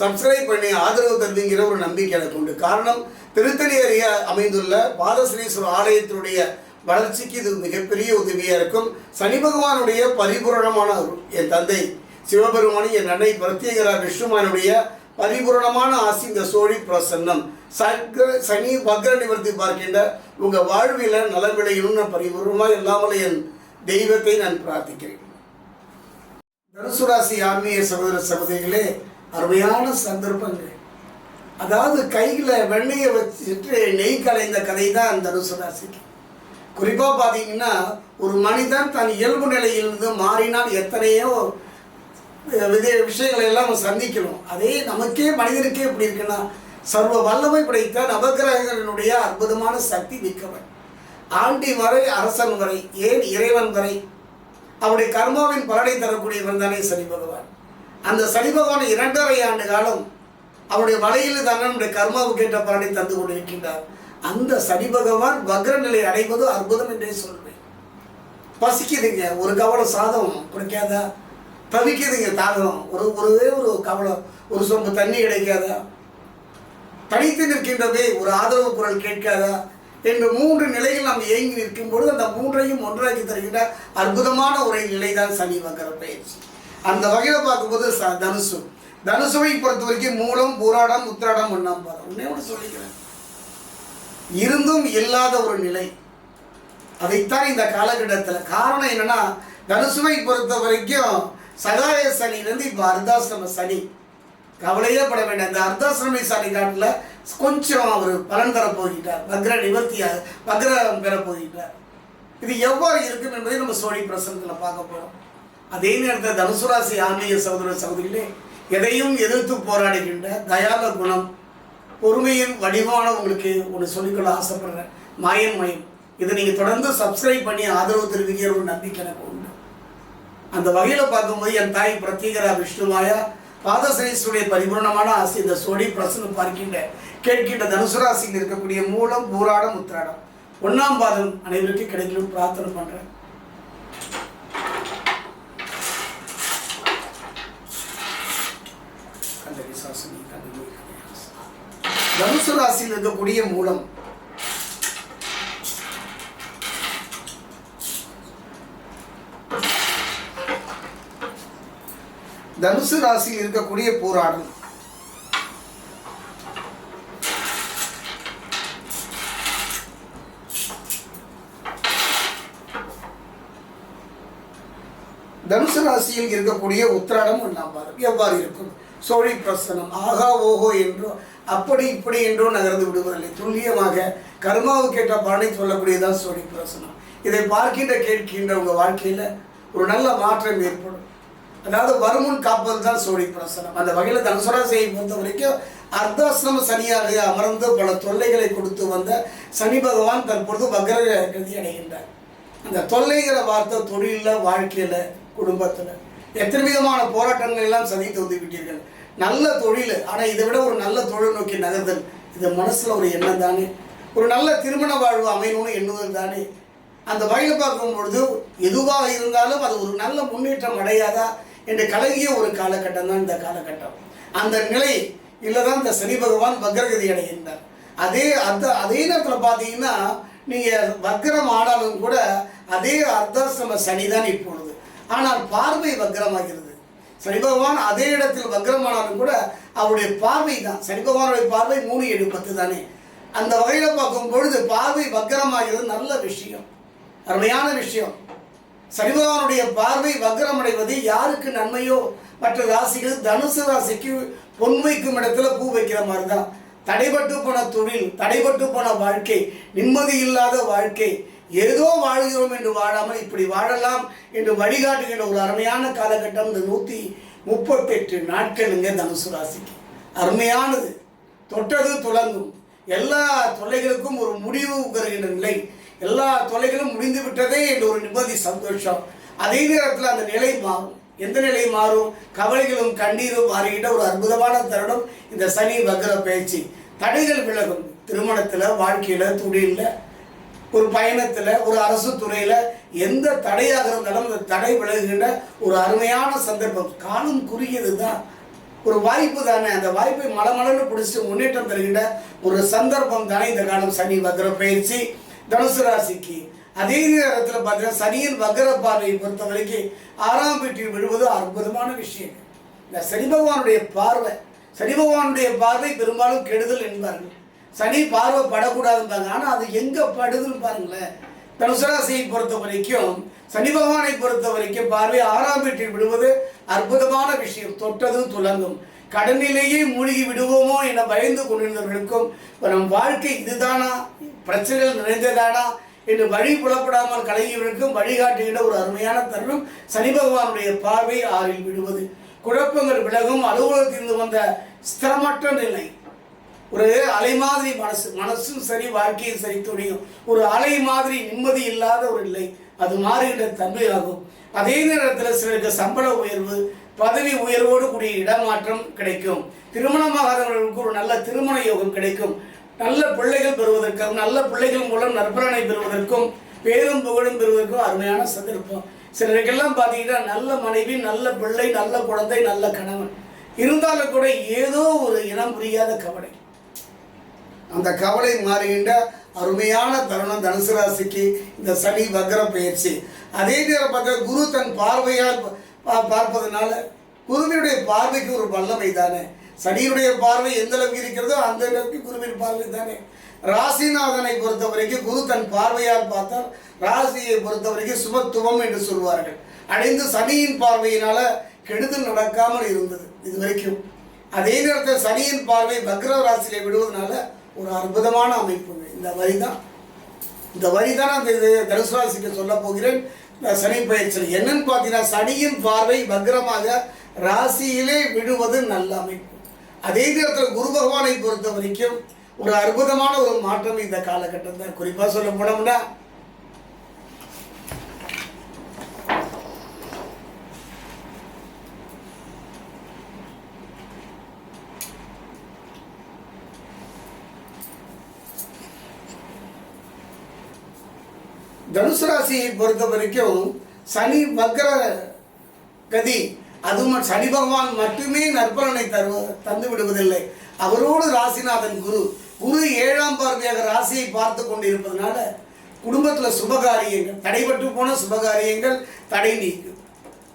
Subscribe பண்ணி ஆதரவு தருவீங்கிற ஒரு நம்பிக்கை எனக்கு உண்டு. காரணம் திருத்தணி அருகே அமைந்துள்ள பாதஸ்ரீஸ்வரர் ஆலயத்தினுடைய வளர்ச்சிக்கு இது மிகப்பெரிய உதவியாக இருக்கும். சனி பகவானுடைய பரிபூரணமான என் தந்தை சிவபெருமானி என் அன்னை பிரத்யேகரா விஷ்ணுமானுடைய பரிபூரணமான ஆசி இந்த சோழி பிரசன்னம். சக்கர சனி பக்ர நிவர்த்தி பார்க்கின்ற உங்கள் வாழ்வில் நல விளையணும்னு நான் பரிபூர்ணமாக இல்லாமல் என் தெய்வத்தை நான் பிரார்த்திக்கிறேன். தனுசுராசி ஆன்மீக சகோதர சகோதரிகளே அருமையான சந்தர்ப்பங்கள் அதாவது கையில் வெண்ணெயை வச்சுட்டு நெய் கலைந்த கதை தான் அந்த ராசிக்கு. குறிப்பாக பார்த்தீங்கன்னா ஒரு மனிதன் தன் இயல்பு நிலையிலிருந்து மாறினால் எத்தனையோ வித விஷயங்களை எல்லாம் நம்ம சந்திக்கணும். அதே நமக்கே மனிதனுக்கே எப்படி இருக்குன்னா சர்வ வல்லமை படைத்த நவகிரகங்களினுடைய அற்புதமான சக்தி மிக்கவன். ஆண்டி வரை அரசன் வரை ஏன் இறைவன் வரை அவருடைய கர்மாவின் பலனை தரக்கூடியவன் தானே சனி பகவான். அந்த சனி பகவான் இரண்டரை ஆண்டு காலம் அவருடைய வலையில் தான் கர்மாவுக்கு ஏற்ற பலனை தந்து கொண்டிருக்கின்றார். அந்த சனி பகவான் வக்ர நிலை அடைவது அற்புதம் என்றே சொல்வேன். பசிக்குதுங்க. ஒரு கவலம் சாதம் குடிக்காதா? தவிக்குதுங்க தாகம். ஒரு ஒரே ஒரு கவலம் ஒரு சொம்பு தண்ணி கிடைக்காதா? தனித்து நிற்கின்றதே ஒரு ஆதரவு குரல் கேட்காதா? என்று மூன்று நிலையில் நாம் இயங்கி நிற்கும் பொழுது அந்த மூன்றையும் ஒன்றாக்கி தருகின்ற அற்புதமான ஒரு நிலைதான் சனி வக்கர பயிற்சி. அந்த வகையில் பார்க்கும்போது ச தனுசு. தனுசுவை பொறுத்த வரைக்கும் மூலம் பூராடம் உத்திராடம் ஒன்றாம் பாதம். உன்னே ஒன்று சொல்லிக்கிறேன். இருந்தும் இல்லாத ஒரு நிலை. அதைத்தான் இந்த காலகட்டத்தில் காரணம் என்னன்னா தனுசுவை பொறுத்த வரைக்கும் சகாய சனியிலேருந்து இப்போ அர்த்தாசிரம சனி. கவலையே பட வேண்டாம். இந்த அர்த்தாசிரமி சனி காட்டில் கொஞ்சம் அவர் பலன் தர போகிட்டார். வக்ர நிவர்த்தியாக வக்ரம் பெற போகிட்டார். இது எவ்வாறு இருக்கும் என்பதை நம்ம சோழி பிரசனத்தில் பார்க்க போகிறோம் அதே நேரத்தில் தனுசு ராசி ஆன்மீக சகோதர சகோதரிகளே எதையும் எதிர்த்து போராடுகின்ற தயால குணம் பொறுமையின் வடிவான உங்களுக்கு ஒன்று சொல்லிக்கொள்ள ஆசைப்படுறேன். மாயன் மயம். இதை நீங்கள் தொடர்ந்து சப்ஸ்கிரைப் பண்ணி ஆதரவு தெரிவிக்கிற ஒரு நம்பிக்கை எனக்கு உண்டு. அந்த வகையில் பார்க்கும்போது என் தாய் பிரத்யேகரா விஷ்ணுமாயா பாதசனீஸ்வருடைய பரிபூர்ணமான ஆசை இந்த சோடி பிரசன்னு பார்க்கின்ற கேட்கின்ற தனுசு ராசியில் இருக்கக்கூடிய மூலம் பூராடம் உத்திராடம். ஒன்றாம் பாதம் அனைவருக்கும் கிடைக்கணும் பிரார்த்தனை பண்ணுறேன் தனுசு ராசியில் இருக்கக்கூடிய மூலம். தனுசு ராசியில் இருக்கக்கூடிய போராடம் தனுசு ராசியில் இருக்கக்கூடிய உத்திராடம் ஒன்றாம் எவ்வாறு இருக்கும்? சோழி பிரசனம். ஆகா ஓஹோ என்றும் அப்படி இப்படி என்றும் நகர்ந்து விடுவதில்லை துல்லியமாக கர்மாவுக்கேற்ற பலனை சொல்லக்கூடியதான் சோழி பிரசனம் இதை பார்க்கின்ற கேட்கின்ற உங்கள் வாழ்க்கையில் ஒரு நல்ல மாற்றம் ஏற்படும். அதாவது வருமுன் காப்பது தான் சோழி பிரசனம் அந்த வகையில் தனுசராசியை பொறுத்த வரைக்கும் அர்த்தாசிரம சனியாக அமர்ந்து பல தொல்லைகளை கொடுத்து வந்த சனி பகவான் தற்பொழுது வக்ர கதி அடைகின்றார். அந்த தொல்லைங்கிற வார்த்தை தொழிலில் வாழ்க்கையில் குடும்பத்தில் எத்தனை விதமான போராட்டங்கள் எல்லாம் சந்தித்து வந்து விட்டீர்கள். நல்ல தொழில் ஆனால் இதை விட ஒரு நல்ல தொழில் நோக்கி நகர்தல் இது மனசில் ஒரு எண்ணம் தானே. ஒரு நல்ல திருமண வாழ்வு அமையணும்னு எண்ணுதல் தானே. அந்த வகையில் பார்க்கும் பொழுது எதுவாக இருந்தாலும் அது ஒரு நல்ல முன்னேற்றம் அடையாதா என்று கலகிய ஒரு காலகட்டம் தான் இந்த காலகட்டம். அந்த நிலை இல்லை தான் இந்த சனி பகவான் வக்ரகதி அடைகின்றார். அதே அந்த அதே நேரத்தில் பார்த்தீங்கன்னா நீங்கள் வக்ரம் ஆனாலும் கூட அதே அர்த்தாசிரம சனி தான் இப்பொழுது. ஆனால் பார்வை வக்ரமாகிறது. சனி பகவான் அதே இடத்தில் வக்ரமானாலும் கூட அவருடைய பார்வை தான் சனி பகவானுடைய பார்வை மூணு ஏழு பத்து தானே. அந்த வகையில் பார்க்கும் பொழுது பார்வை வக்ரமாகிறது நல்ல விஷயம். அருமையான விஷயம். சனி பகவானுடைய பார்வை வக்ரம் அடைவது யாருக்கு நன்மையோ? மற்ற ராசிகள் தனுசு ராசிக்கு பொன் வைக்கும் இடத்துல பூ வைக்கிற மாதிரி தான் தடைபட்டு போன தொழில் தடைபட்டு போன வாழ்க்கை நிம்மதி இல்லாத வாழ்க்கை ஏதோ வாழ்கிறோம் என்று வாழாமல் இப்படி வாழலாம் என்று வழிகாட்டுகின்ற ஒரு அருமையான காலகட்டம் இந்த நூற்றி முப்பத்தெட்டு நாட்களுங்க தனுசு ராசிக்கு. அருமையானது. தொட்டது துலங்கும். எல்லா தொல்லைகளுக்கும் ஒரு முடிவு வருகின்ற நிலை. எல்லா தொல்லைகளும் முடிந்து விட்டதே என்று ஒரு நிம்மதி சந்தோஷம். அதே நேரத்தில் அந்த நிலை மாறும். எந்த நிலை மாறும்? கவலைகளும் கண்ணீரும் மாறுகின்ற ஒரு அற்புதமான தருணம் இந்த சனி வக்ர பயிற்சி தடைகள் விலகும். திருமணத்தில் வாழ்க்கையில் துணியில் ஒரு பயணத்தில் ஒரு அரசு துறையில் எந்த தடையாக இருந்தாலும் அந்த தடை விலகுகின்ற ஒரு அருமையான சந்தர்ப்பம். காலம் குறுகியது தான் ஒரு வாய்ப்பு தானே. அந்த வாய்ப்பை மலமலன்னு பிடிச்சி முன்னேற்றம் தருகின்ற ஒரு சந்தர்ப்பம் தானே இந்த காலம் சனி வக்ர பயிற்சி தனுசு ராசிக்கு. அதே நேரத்தில் பார்த்தீங்கன்னா சனியின் வக்ர பார்வையை பொறுத்த வரைக்கும் ஆறாம் வீட்டில் விழுவது அற்புதமான விஷயம். இந்த சனி பகவானுடைய பார்வை. சனி பகவானுடைய பார்வை பெரும்பாலும் கெடுதல் என்பார்கள். சனி பார்வை படக்கூடாதுன்றாங்க ஆனால் அது எங்கே படுதுன்னு பாருங்களேன். தனுசு ராசியை பொறுத்த வரைக்கும் சனி பகவானை பொறுத்த வரைக்கும் பார்வை ஆறாம் வீட்டில் விடுவது அற்புதமான விஷயம். தொட்டதும் துலங்கும். கடனிலேயே மூழ்கி விடுவோமோ என பயந்து கொண்டிருந்தவர்களுக்கும் நம் வாழ்க்கை இதுதானா? பிரச்சனைகள் நிறைந்ததானா? என்று வழி புலப்படாமல் கலங்கியவர்களுக்கும் வழிகாட்டுகின்ற ஒரு அருமையான தருணம் சனி பகவானுடைய பார்வை ஆறில் விடுவது. குழப்பங்கள் விலகும் அலுவலகத்திலிருந்து வந்த ஸ்திரமற்ற நிலை. ஒரு அலை மாதிரி மனசு மனசும் சரி வாழ்க்கையும் சரி துணியும். ஒரு அலை மாதிரி நிம்மதி இல்லாத ஒரு நிலை. அது மாறுகின்ற தன்மையாகும். அதே நேரத்தில் சிலருக்கு சம்பள உயர்வு பதவி உயர்வோடு கூடிய இடமாற்றம் கிடைக்கும். திருமணமாகாதவர்களுக்கு ஒரு நல்ல திருமண யோகம் கிடைக்கும். நல்ல பிள்ளைகள் பெறுவதற்கும் நல்ல பிள்ளைகள் மூலம் நற்பலனை பெறுவதற்கும் பேரும் புகழும் பெறுவதற்கும் அருமையான சந்தர்ப்பம். சிலருக்கெல்லாம் பார்த்தீங்கன்னா நல்ல மனைவி நல்ல பிள்ளை நல்ல குழந்தை நல்ல கணவன். இருந்தாலும் கூட ஏதோ ஒரு இனம் புரியாத கவலை. அந்த கவலை மாறுகின்ற அருமையான தருணம் தனுசு ராசிக்கு இந்த சனி வக்ர பயிற்சி. அதே நேரம் பார்த்தா குரு தன் பார்வையால் பார்ப்பதனால குருவினுடைய பார்வைக்கு ஒரு வல்லமை தானே. சனியினுடைய பார்வை எந்த அளவுக்கு இருக்கிறதோ அந்த அளவுக்கு குருவின் பார்வை தானே. ராசிநாதனை பொறுத்த வரைக்கும் குரு தன் பார்வையால் பார்த்தால் ராசியை பொறுத்த வரைக்கும் சுபத்துவம் என்று சொல்வார்கள். அடைந்து சனியின் பார்வையினால கெடுதல் நடக்காமல் இருந்தது இது வரைக்கும் அதே நேரத்தில் சனியின் பார்வை வக்ர ராசியை விடுவதனால ஒரு அற்புதமான அமைப்பு இந்த வரி தான் இந்த வரி தான் அந்த இது சொல்ல போகிறேன். இந்த சனி பயிற்சி என்னன்னு பார்த்தீங்கன்னா சனியின் பார்வை வக்ரமாக ராசியிலே விடுவது நல்ல அமைப்பு. அதே நேரத்தில் குரு பகவானை பொறுத்த வரைக்கும் ஒரு அற்புதமான ஒரு மாற்றம் இந்த காலகட்டம் தான் குறிப்பாக சொல்ல போனோம்னா தனுசு ராசியை பொறுத்த வரைக்கும் சனி வக்ர கதி அதுவும் சனி பகவான் மட்டுமே நற்பலனை தருவ தந்து விடுவதில்லை. அவரோடு ராசிநாதன் குரு. குரு ஏழாம் பார்வையாக ராசியை பார்த்து கொண்டிருப்பதனால குடும்பத்தில் சுபகாரியங்கள் தடைபட்டு போன சுபகாரியங்கள் தடை நீக்கும்.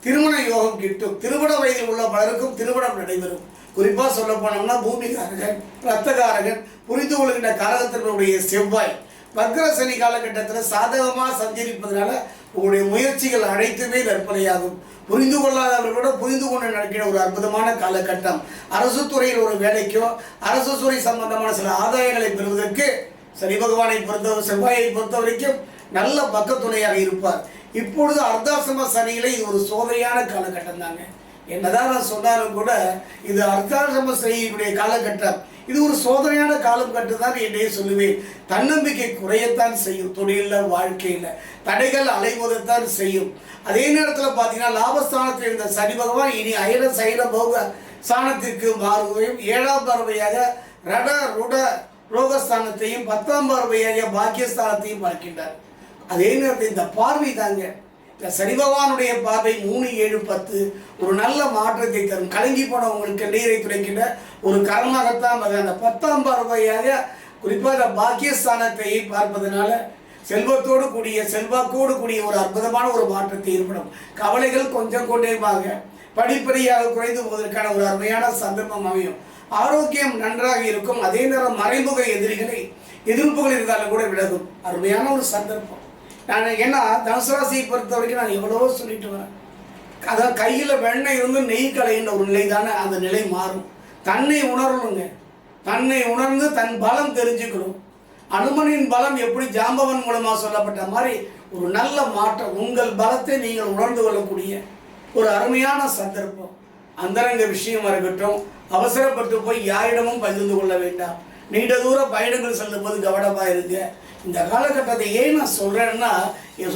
திருமண யோகம் கிட்டும். திருமண வயதில் உள்ள பலருக்கும் திருமணம் நடைபெறும். குறிப்பாக சொல்ல போனோம்னா பூமிகாரகன் ரத்தகாரகன் புரிந்து கொள்கின்ற காரகத்தினுடைய செவ்வாய். வக்ர சனி காலகட்டத்தில் சாதகமாக சஞ்சரிப்பதனால உங்களுடைய முயற்சிகள் அனைத்துமே நற்பனையாகும். புரிந்து கொள்ளாதவர்களோட புரிந்து கொண்டு நடக்கிற ஒரு அற்புதமான காலகட்டம். அரசு துறையில் ஒரு வேலைக்கோ அரசு துறை சம்பந்தமான சில ஆதாயங்களை பெறுவதற்கு சனி பகவானை பொறுத்த செவ்வாயை பொறுத்த வரைக்கும் நல்ல பக்கத்துணையாக இருப்பார். இப்பொழுது அர்த்தாசிரம சனியிலே இது ஒரு சோதனையான காலகட்டம் தாங்க என்னதான் நான் சொன்னாலும் கூட இது அர்த்தாசிரம செய்யக்கூடிய காலகட்டம். இது ஒரு சோதனையான காலம் கட்டு தான் என்னையே சொல்லுவேன். தன்னம்பிக்கை குறையத்தான் செய்யும். தொழிலில் வாழ்க்கையில் தடைகள் அலைவதைத்தான் செய்யும். அதே நேரத்தில் பார்த்தீங்கன்னா லாபஸ்தானத்தில் இருந்த சனி பகவான் இனி அயன சைன போக ஸ்தானத்திற்கு மாறுவையும் ஏழாம் பார்வையாக ரட ருட ரோகஸ்தானத்தையும் பத்தாம் பார்வையாக பாக்கியஸ்தானத்தையும் பார்க்கின்றார். அதே நேரத்தில் இந்த பார்வை தாங்க இந்த சனி பகவானுடைய பார்வை மூணு ஏழு பத்து ஒரு நல்ல மாற்றத்தை தரும். கலங்கி போனவங்களுக்கு நீரை துடைக்கின்ற ஒரு கரமாகத்தான் அது அந்த பத்தாம் பார்வையாக குறிப்பாக அந்த பாக்கியஸ்தானத்தை பார்ப்பதனால செல்வத்தோடு கூடிய செல்வாக்கோடு கூடிய ஒரு அற்புதமான ஒரு மாற்றத்தை ஏற்படும். கவலைகள் கொஞ்சம் கொண்டேமாக படிப்படியாக குறைந்து போவதற்கான ஒரு அருமையான சந்தர்ப்பம் அமையும். ஆரோக்கியம் நன்றாக இருக்கும். அதே நேரம் மறைமுக எதிரிகளை எதிர்ப்புகள் இருந்தாலும் கூட விலகும். அருமையான ஒரு சந்தர்ப்பம். நான் ஏன்னா தனுசு ராசியை பொறுத்த வரைக்கும் நான் எவ்வளவோ சொல்லிட்டு வரேன். அதான் கையில் வெண்ணெய் இருந்து நெய் கலைன்ற ஒரு நிலை தானே அந்த நிலை மாறும். தன்னை உணரணுங்க. தன்னை உணர்ந்து தன் பலம் தெரிஞ்சுக்கணும். அனுமனின் பலம் எப்படி ஜாம்பவன் மூலமாக சொல்லப்பட்ட மாதிரி ஒரு நல்ல மாற்றம் உங்கள் பலத்தை நீங்கள் உணர்ந்து கொள்ளக்கூடிய ஒரு அருமையான சந்தர்ப்பம். அந்தரங்க விஷயம் இருக்கட்டும் அவசரப்பட்டு போய் யாரிடமும் பகிர்ந்து கொள்ள வேண்டாம். நீண்ட தூர பயணங்கள் செல்லும் போது கவனமாக இருங்க. இந்த காலகட்டத்தை ஏன் நான் சொல்கிறேன்னா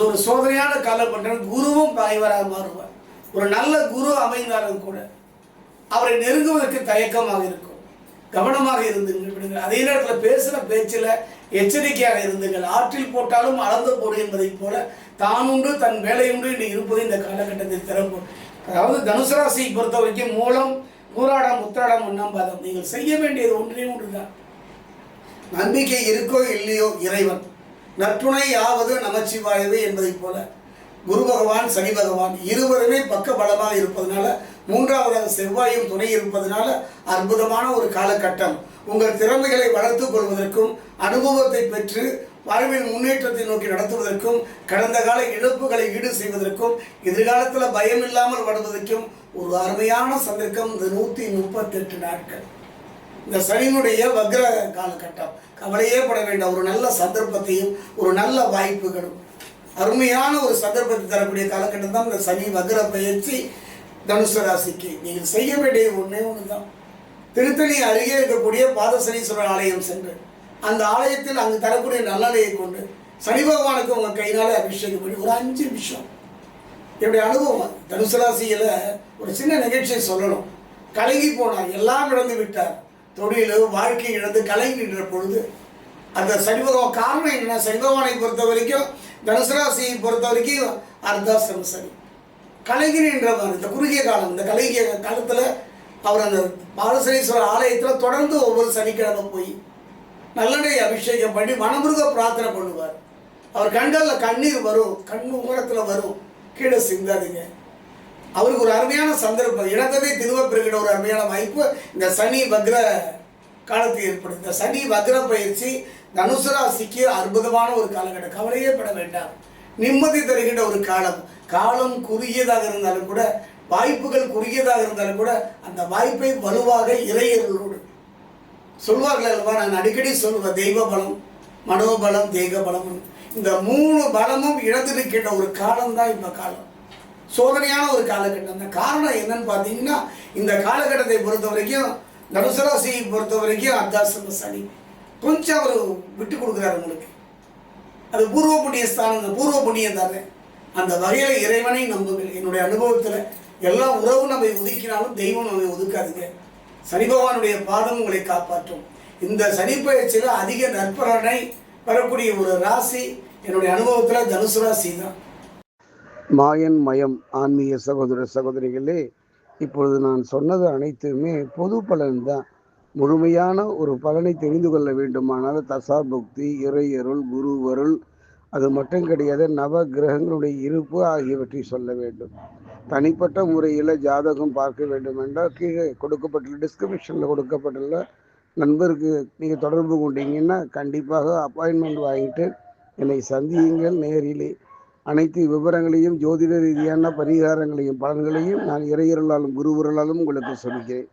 ஒரு சோதனையான காலகட்டம் குருவும் பகைவராக மாறுவார். ஒரு நல்ல குரு அமைந்தாலும் கூட அவரை நெருங்குவதற்கு தயக்கமாக இருக்கும். கவனமாக இருந்துங்கள் விடுங்கள். அதே நேரத்தில் பேசுகிற பேச்சில் எச்சரிக்கையாக இருந்துங்கள். ஆற்றில் போட்டாலும் அளந்து போடு என்பதைப் போல தான் உண்டு தன் வேலை உண்டு இருப்பது இந்த காலகட்டத்தில் திறப்பு அதாவது தனுசு ராசியை பொறுத்த வரைக்கும் மூலம் கூறாடம் உத்திராடம் ஒன்றாம் பாதம். நீங்கள் செய்ய வேண்டியது ஒன்றே ஒன்று தான் நம்பிக்கை இருக்கோ இல்லையோ இறைவன். நற்றுணை யாவது நமச்சிவாயவே என்பதைப் போல குரு பகவான் சனி பகவான் இருவருமே பக்க பலமாக இருப்பதனால மூன்றாவதாக செவ்வாயும் துணை இருப்பதனால அற்புதமான ஒரு காலகட்டம். உங்கள் திறமைகளை வளர்த்துக் கொள்வதற்கும் அனுபவத்தை பெற்று வாழ்வின் முன்னேற்றத்தை நோக்கி நடத்துவதற்கும் கடந்த கால இழப்புகளை ஈடு செய்வதற்கும் எதிர்காலத்தில் பயம் இல்லாமல் வருவதற்கும் ஒரு அருமையான சந்தர்ப்பம் இந்த நூற்றி முப்பத்தெட்டு நாட்கள். இந்த சனியினுடைய வக்ர காலகட்டம். கவலையே பட வேண்டாம். ஒரு நல்ல சந்தர்ப்பத்தையும் ஒரு நல்ல வாய்ப்புகளும். அருமையான ஒரு சந்தர்ப்பத்தை தரக்கூடிய காலகட்டம் தான் இந்த சனி வக்ர பயிற்சி தனுசு ராசிக்கு. நீங்கள் செய்ய வேண்டிய ஒன்றே ஒன்று தான் திருத்தணி அருகே இருக்கக்கூடிய பாதசனீஸ்வரர் ஆலயம் சென்று அந்த ஆலயத்தில் அங்கு தரக்கூடிய நல்லலையை கொண்டு சனி பகவானுக்கு உங்கள் கையினாலே அபிஷேகம் பண்ணி ஒரு அஞ்சு நிமிஷம். என்னுடைய அனுபவம் தனுசு ராசியில் ஒரு சின்ன நிகழ்ச்சியை சொல்லணும். கலங்கி போனார். எல்லாம் இழந்து விட்டார். தொழில் வாழ்க்கை இழந்து கலங்கின்ற பொழுது அந்த சனிபகவான் காரணம் என்ன சனிபகவானை பொறுத்த வரைக்கும் தனுசராசியை பொறுத்த வரைக்கும் அர்த்தாசிரம சனி கலங்கி இந்த குறுகிய காலம் இந்த கலங்கிய காலத்தில் அவர் அந்த பாலசனீஸ்வரர் ஆலயத்தில் தொடர்ந்து ஒவ்வொரு சனிக்கிழமை போய் நல்லடை அபிஷேகம் பண்ணி மனமுருக பிரார்த்தனை பண்ணுவார். அவர் கண்களில் கண்ணீர் வரும் கண் உரத்தில் வரும். கீழே சிந்தாதுங்க. அவருக்கு ஒரு அருமையான சந்தர்ப்பம். இழந்ததை திரும்ப பெறுகிற ஒரு அருமையான வாய்ப்பு. இந்த சனி வக்ர காலத்தில் ஏற்படும். இந்த சனி வக்ர பயிற்சி தனுசு ராசிக்கு அற்புதமான ஒரு காலகட்டம். கவலையே பட வேண்டாம். நிம்மதி தருகின்ற ஒரு காலம். காலம் குறுகியதாக இருந்தாலும் கூட வாய்ப்புகள் குறுகியதாக இருந்தாலும் கூட அந்த வாய்ப்பை வலுவாக இளையர்களோடு சொல்வார்கள் அல்லவா? நான் அடிக்கடி சொல்லுவேன் தெய்வ பலம் மனோபலம் தெய்வ பலம் இந்த மூணு பலமும் இழந்து நிற்கின்ற ஒரு காலம் தான் இந்த காலம். சோதனையான ஒரு காலகட்டம். அந்த காரணம் என்னன்னு பார்த்தீங்கன்னா இந்த காலகட்டத்தை பொறுத்த வரைக்கும் நடுசராசியை பொறுத்த வரைக்கும் அர்த்தாசிரம சனி கொஞ்சம் அவர் விட்டு கொடுக்குறாரு உங்களுக்கு. அது பூர்வ புண்ணிய ஸ்தானம் தான் பூர்வ புண்ணியம் தானே. அந்த வகையில் இறைவனை நம்புங்கள். என்னுடைய அனுபவத்தில் எல்லா உறவும் நம்மை ஒதுக்கினாலும் தெய்வம் நம்மை ஒதுக்காதுங்க. சனி பகவானுடைய பாதம் உங்களை காப்பாற்றும். இந்த சனி பயிற்சியில் அதிக நற்பலனை பெறக்கூடிய ஒரு ராசி என்னுடைய அனுபவத்தில் தனுசு ராசி தான் மாயன் மயம் ஆன்மீக சகோதர சகோதரிகளே இப்பொழுது நான் சொன்னது அனைத்துமே பொது பலன் தான் முழுமையான ஒரு பலனை தெரிந்து கொள்ள வேண்டுமானால் தசாபுக்தி இறையருள் குருவருள் அது மட்டும் கிடையாது நவ கிரகங்களுடைய இருப்பு ஆகியவற்றை சொல்ல வேண்டும். தனிப்பட்ட முறையில் ஜாதகம் பார்க்க வேண்டும் என்றால் கீழே கொடுக்கப்பட்டுள்ள டிஸ்கிரிப்ஷனில் கொடுக்கப்பட்டுள்ள நண்பருக்கு நீங்கள் தொடர்பு கொண்டீங்கன்னா கண்டிப்பாக அப்பாயின்மெண்ட் வாங்கிட்டு என்னை சந்தியுங்கள் நேரிலே. அனைத்து விவரங்களையும் ஜோதிட ரீதியான பரிகாரங்களையும் பலன்களையும் நான் இறையருளாலும் குருவருளாலும் உங்களுக்கு சொல்கிறேன்.